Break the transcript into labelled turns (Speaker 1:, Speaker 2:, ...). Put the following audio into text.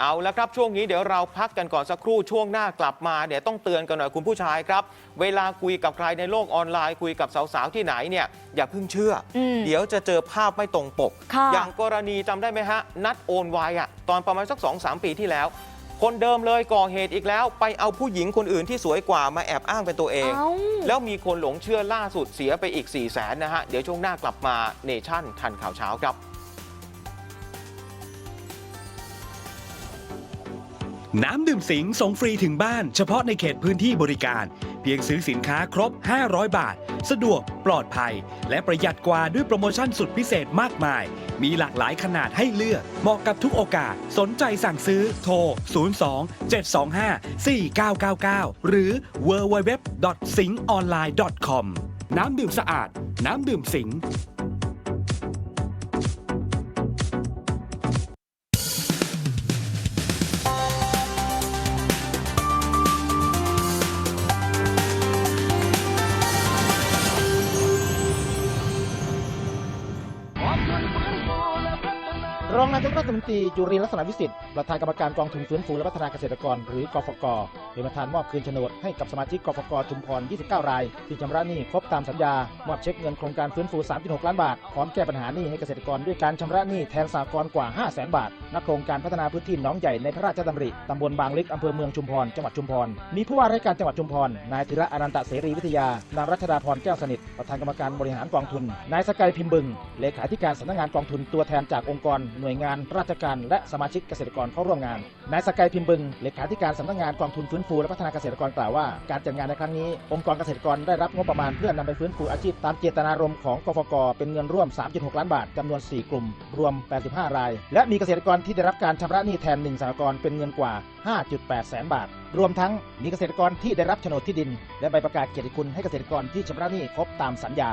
Speaker 1: เอาละครับช่วงนี้เดี๋ยวเราพักกันก่อนสักครู่ช่วงหน้ากลับมาเดี๋ยวต้องเตือนกันหน่อยคุณผู้ชายครับ เวลาคุยกับใครในโลกออนไลน์คุยกับสาวๆที่ไหนเนี่ยอย่าเพิ่งเชื่ออ
Speaker 2: ม
Speaker 1: เดี๋ยวจะเจอภาพไม่ตรงปก
Speaker 2: ค่ะ
Speaker 1: อย่างกรณีจำได้ไหมฮะ นัดโอนไวอะตอนประมาณสัก2อสปีที่แล้ว คนเดิมเลยก่อเหตุอีกแล้ว ไปเอาผู้หญิงคนอื่นที่สวยกว่ามาแอบอ้างเป็นตัวเอง
Speaker 2: เอ้า
Speaker 1: แล้วมีคนหลงเชื่อล่าสุดเสียไปอีก4 0 0แสนนะฮะ เดี๋ยวช่วงหน้ากลับมาเนชั่นทันข่าวเช้าครับ
Speaker 3: น้ำดื่มสิงส่งฟรีถึงบ้าน เฉพาะในเขตพื้นที่บริการ เพียงซื้อสินค้าครบ 500 บาท สะดวกปลอดภัย และประหยัดกว่าด้วยโปรโมชั่นสุดพิเศษมากมาย มีหลากหลายขนาดให้เลือก เหมาะกับทุกโอกาส สนใจสั่งซื้อโทร 02 725 4999 หรือ www.singonline.com น้ำดื่มสะอาด น้ำดื่มสิง
Speaker 4: รองนายกรัฐมนตรีจุรินลักษณะวิสิทธิ์ประธานกรรมการกองทุนฟื้นฟูและพัฒนาเกษตรกร หรือกฟกเป็นประธานมอบคืนโฉนดให้กับสมาชิกกฟกชุมพร 29 ราย ที่ชำระหนี้ครบตามสัญญา มอบเช็คเงินโครงการฟื้นฟู 3.6 ล้านบาท พร้อมแก้ปัญหาหนี้ให้เกษตรกรด้วยการชำระหนี้แทนสากลกว่า 5 0 0 0 0 0 บาทณโครงการพัฒนาพื้นที่หนองใหญ่ในพระราชดำริตำบลบางลึกอำเภอเมืองชุมพร จังหวัดชุมพร มีผู้ว่าราชการจังหวัดชุมพร นายธีระอนันตเสรีวิทยา นางรัชดาพรแก้วสนิท ประธานกรรมการบริหารกองทุน นายสกายพิมพ์บึง เลขาธิการสำนักงานกองทุนตัวแทนจากองค์กรหน่วยงานราชการและสมาชิกเกษตรกรเข้าร่วมงาน นายสกายพิมพ์บึง เลขาธิการสำนักงานกองทุนฟื้นฟูและพัฒนาเกษตรกรกล่าวว่า การจัดงานในครั้งนี้ องค์กรเกษตรกรได้รับงบประมาณเพื่อนำไปฟื้นฟูอาชีพตามเจตนารมณ์ของกฟกเป็นเงินร่วม 3.6 ล้านบาทจำนวน 4 กลุ่ม รวม 85 ราย และมีเกษตรกรที่ได้รับการชำระหนี้แทน1สหกรณ์เป็นเงินกว่า 5.8 แสนบาท รวมทั้งมีเกษตรกรที่ได้รับโฉนดที่ดิน และใบประกาศเกียรติคุณให้เกษตรกรที่ชำระหนี้ครบตามสัญญา